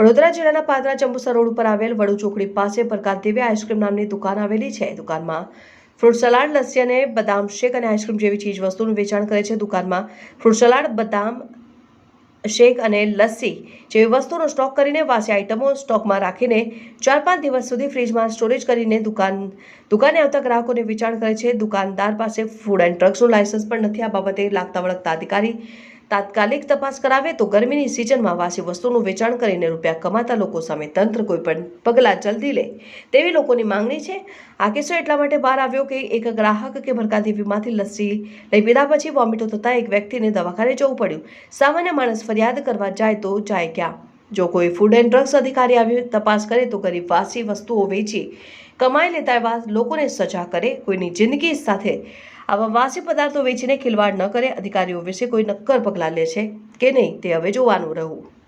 વડોદરા જિલ્લાના પાદરા જંબુસર રોડ ઉપર આવેલ વડુ ચોકડી પાસે પ્રકાશ દેવી આઈસ્ક્રીમ નામની દુકાન આવેલી છે. દુકાનમાં ફ્રૂટ સલાડ, લસ્સી અને બદામ શેક અને આઈસ્ક્રીમ જેવી ચીજ વસ્તુનું વેચાણ કરે છે. દુકાનમાં ફ્રૂટ સલાડ, બદામ શેક અને લસ્સી જેવી વસ્તુનો સ્ટોક કરીને વાસી આઇટમો સ્ટોકમાં રાખીને ચાર પાંચ દિવસ સુધી ફ્રીજમાં સ્ટોરેજ કરીને દુકાન, દુકાને આવતા ગ્રાહકોને વેચાણ કરે છે. દુકાનદાર પાસે ફૂડ એન્ડ ડ્રગ્સનું લાયસન્સ પણ નથી. આ બાબતે લાગતા વળગતા અધિકારી તાત્કાલિક તપાસ કરાવે તો ગરમીની સિઝનમાં વાસી વસ્તુનું વેચાણ કરીને રૂપિયા કમાતા લોકો સામે તંત્ર કોઈ પણ પગલાં જલ્દી લે. તેવી લોકોની માંગણી છે. આ કિસ્સો એટલા માટે બહાર આવ્યો કે એક ગ્રાહક કે ભરકા દેવીમાંથી લસ્સી લઈ પીધા પછી વોમિટો થતાં એક વ્યક્તિને દવાખાને જવું પડ્યું. સામાન્ય માણસ ફરિયાદ કરવા જાય તો જાય ક્યાં? જો કોઈ ફૂડ એન્ડ ડ્રગ્સ અધિકારી આવી તપાસ કરે તો ગરીબ વાસી વસ્તુઓ વેચી કમાઈ લેતા એવા લોકોને સજા કરે. કોઈની જિંદગી સાથે આવા વાસી પદાર્થો વેચીને ખિલવાડ ન કરે, અધિકારીઓ વિશે કોઈ નક્કર પગલાં લે છે કે નહીં તે હવે જોવાનું રહ્યું.